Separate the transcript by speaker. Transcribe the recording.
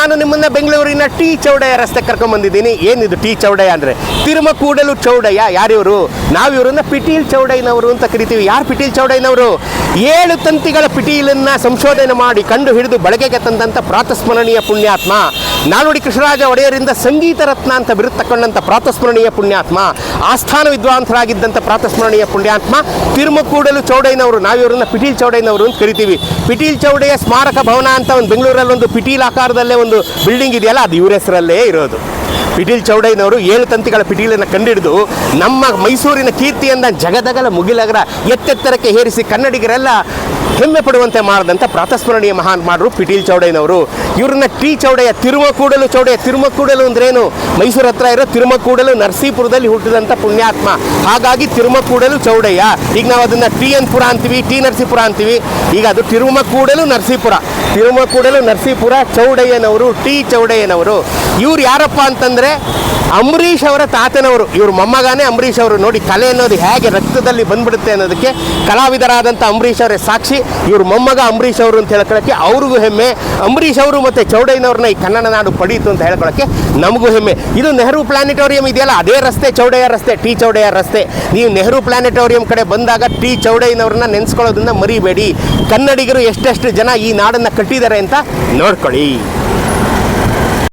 Speaker 1: ನಾನು ನಿಮ್ಮನ್ನ ಬೆಂಗಳೂರಿನ ಟಿ ಚೌಡಯ್ಯ ರಸ್ತೆ ಕರ್ಕೊಂಡ್ ಬಂದಿದ್ದೀನಿ. ಏನಿದು ಟಿ ಚೌಡಯ್ಯ ಅಂದ್ರೆ? ತಿರುಮಕೂಡಲು ಚೌಡಯ್ಯ ಯಾರಿವರು ನಾವು ಇವರನ್ನ ಪಿಟೀಲ್ ಚೌಡಯ್ಯನವರು ಅಂತ ಕರಿತೀವಿ. ಯಾರು ಪಿಟೀಲ್ ಚೌಡಯ್ಯನವರು? ಏಳು ತಂತಿಗಳ ಪಿಟೀಲನ್ನ ಸಂಶೋಧನೆ ಮಾಡಿ ಕಂಡು ಹಿಡಿದು ಬಳಕೆಗೆ ತಂದಂತ ಪ್ರಾತಸ್ಮರಣೀಯ ಪುಣ್ಯಾತ್ಮ. ನಾಲ್ವಡಿ ಕೃಷ್ಣರಾಜ ಒಡೆಯರಿಂದ ಸಂಗೀತ ರತ್ನ ಅಂತ ಬಿರುದು ತಕೊಂಡಂತ ಪ್ರಾತಸ್ಮರಣೀಯ ಪುಣ್ಯಾತ್ಮ, ಆಸ್ಥಾನ ವಿದ್ವಾಂಸರಾಗಿದ್ದಂಥ ಪ್ರಾತಸ್ಮರಣೀಯ ಪುಣ್ಯಾತ್ಮ, ತಿರುಮಕೂಡಲು ಚೌಡಯ್ಯನವರು ನಾವು ಇವರನ್ನ ಪಿಟೀಲ್ ಚೌಡಯ್ಯನವರು ಅಂತ ಕರಿತೀವಿ. ಪಿಟೀಲ್ ಚೌಡಯ್ಯ ಸ್ಮಾರಕ ಭವನ ಅಂತ ಒಂದು ಬೆಂಗಳೂರಲ್ಲಿ ಒಂದು ಪಿಟೀಲ್ ಆಕಾರದಲ್ಲೇ ಒಂದು ಬಿಲ್ಡಿಂಗ್ ಇದೆಯಲ್ಲ, ಅದು ಇವರ ಹೆಸರಲ್ಲೇ ಇರೋದು. ಪಿಟೀಲ್ ಚೌಡಯ್ಯನವರು ಏಳು ತಂತಿಗಳ ಪಿಟೀಲನ್ನು ಕಂಡಿಡಿದು ನಮ್ಮ ಮೈಸೂರಿನ ಕೀರ್ತಿಯನ್ನ ಜಗದಗಲ ಮುಗಿಲಗರ ಎತ್ತೆತ್ತರಕ್ಕೆ ಹೇರಿಸಿ ಕನ್ನಡಿಗರೆಲ್ಲ ಹೆಮ್ಮೆ ಪಡುವಂತೆ ಮಾಡಿದಂಥ ಪ್ರಾತಸ್ಮರಣೀಯ ಮಹಾನ್ ಮಾಡರು ಪಿಟೀಲ್ ಚೌಡಯ್ಯನವರು. ಇವ್ರನ್ನ ಟಿ ಚೌಡಯ್ಯ ತಿರುಮಕೂಡಲು ಚೌಡಯ್ಯ ತಿರುಮಕೂಡಲು ಅಂದ್ರೇನು? ಮೈಸೂರು ಹತ್ರ ಇರೋ ತಿರುಮಕೂಡಲು ನರಸೀಪುರದಲ್ಲಿ ಹುಟ್ಟಿದಂಥ ಪುಣ್ಯಾತ್ಮ. ಹಾಗಾಗಿ ತಿರುಮಕೂಡಲು ಚೌಡಯ್ಯ. ಈಗ ನಾವು ಅದನ್ನು ಟಿ ಎನ್ ಪುರ ಅಂತೀವಿ, ಟಿ ನರಸೀಪುರ ಅಂತೀವಿ. ಈಗ ಅದು ತಿರುಮಕೂಡಲು ನರಸೀಪುರ. ತಿರುಮಕೂಡಲು ನರಸೀಪುರ ಚೌಡಯ್ಯನವರು, ಟಿ ಚೌಡಯ್ಯನವರು. ಇವ್ರು ಯಾರಪ್ಪ ಅಂತಂದ್ರೆ ಅಂಬರೀಷ್ ಅವರ ತಾತನವರು. ಇವ್ರ ಮೊಮ್ಮಗಾನೇ ಅಂಬರೀಷ್ ಅವರು. ನೋಡಿ ಕಲೆ ಅನ್ನೋದು ಹೇಗೆ ರಕ್ತದಲ್ಲಿ ಬಂದ್ಬಿಡುತ್ತೆ ಅನ್ನೋದಕ್ಕೆ ಕಲಾವಿದರಾದಂಥ ಅಂಬರೀಷ್ ಅವರೇ ಸಾಕ್ಷಿ. ಇವ್ರ ಮೊಮ್ಮಗ ಅಂಬರೀಷ್ ಅವರು ಅಂತ ಹೇಳ್ಕೊಳಕ್ಕೆ ಅವ್ರಿಗೂ ಹೆಮ್ಮೆ. ಅಂಬರೀಷ್ ಅವರು ಮತ್ತು ಚೌಡಯ್ಯನವ್ರನ್ನ ಈ ಕನ್ನಡ ನಾಡು ಪಡೀತು ಅಂತ ಹೇಳ್ಕೊಳಕ್ಕೆ ನಮಗೂ ಹೆಮ್ಮೆ. ಇದು ನೆಹರು ಪ್ಲಾನೆಟೋರಿಯಂ ಇದೆಯಲ್ಲ? ಅದೇ ರಸ್ತೆ, ಚೌಡಯ್ಯ ರಸ್ತೆ, ಟಿ ಚೌಡಯ್ಯ ರಸ್ತೆ. ನೀವು ನೆಹರು ಪ್ಲಾನೆಟೋರಿಯಂ ಕಡೆ ಬಂದಾಗ ಟಿ ಚೌಡಯ್ಯನವ್ರನ್ನ ನೆನೆಸ್ಕೊಳ್ಳೋದನ್ನ ಮರಿಬೇಡಿ. ಕನ್ನಡಿಗರು ಎಷ್ಟೆಷ್ಟು ಜನ ಈ ನಾಡನ್ನು ಕಟ್ಟಿದ್ದಾರೆ ಅಂತ ನೋಡ್ಕೊಳ್ಳಿ.